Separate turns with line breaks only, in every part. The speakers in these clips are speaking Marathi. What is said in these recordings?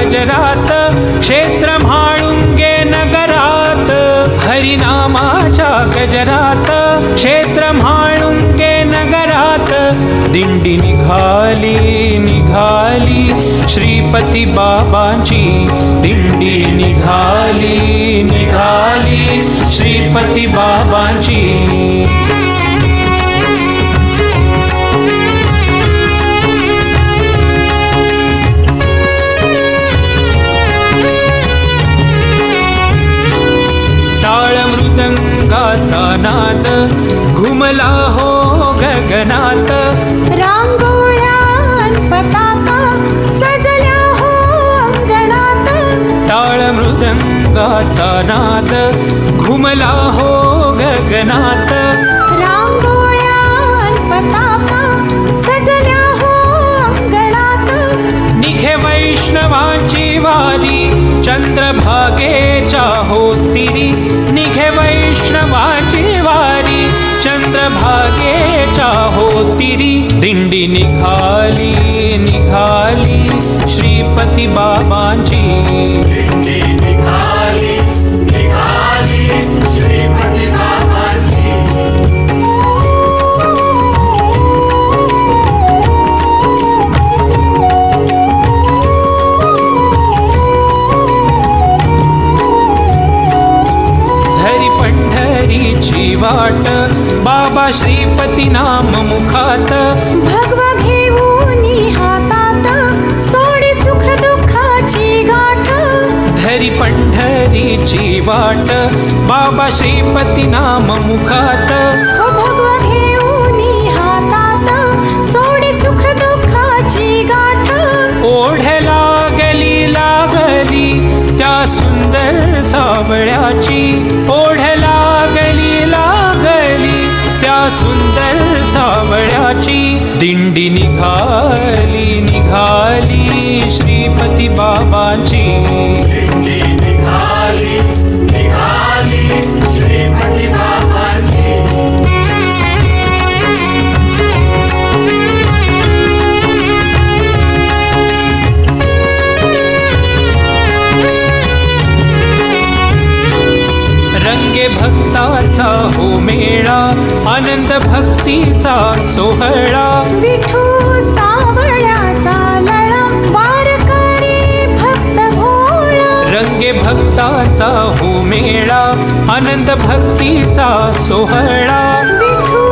हरिनामाच्या क्षेत्र म्हाळुंगे नगरात हरिनामाच्या गजरात क्षेत्र म्हाळुंगे नगरात दिंडी निघाली निघाली श्रीपती बाबांची दिंडी निघाली निघाली श्रीपती बाबांची नाद घुमला हो गगनात.
रांगोळ्या पताका सजल्या हो अंगणात.
टाळ मृदंगाचा नाद घुमला हो गगनात.
रांगोळ्या पताका सजल्या हो अंगणात.
निघे वैष्णवांची वारी चंद्रभागेच्या होतिरी. चंद्रभागेच्या होतिरी दिंडी निघाली निघाली. श्रीपती बाबांची.
दिंडी निघाली निघाली. श्रीपती
वाट बाबा श्रीपती नाम मुखात.
भगवा घेऊन हातात सोडी सुख दुःखाची गाठ.
धरी पंढरीची वाट बाबा श्रीपती नाम मुखात.
हो भगवा घेऊन हातात सोडी सुख दुःखाची गाठ.
ओढ लागली लागली त्या सुंदर सावळ्याची. दिंडी निघाली निघाली श्रीपती बाबांची. आनंद भक्तीचा सोहळा.
विठू सावळ्याचा लळा वारकरी भक्त भोळा.
रंगे भक्ताचा हो मेळा आनंद भक्तीचा सोहळा.
विठू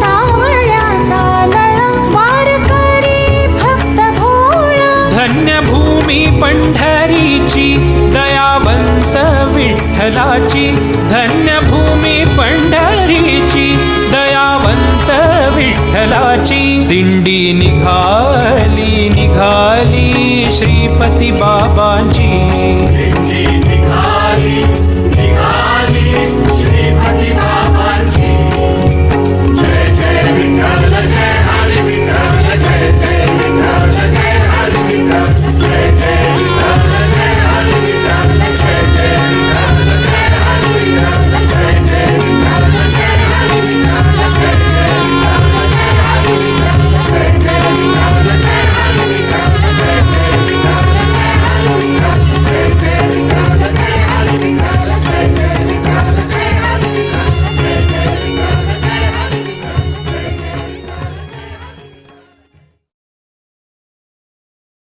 सावळ्याचा लळा वारकरी भक्त भोळा.
धन्य भूमी पंढरीची दयावंत विठ्ठलाची धन्य दिंडी निघाली निघाली श्रीपती बाबांची.
दिंडी निघाली निघाली श्रीपती बाबांची.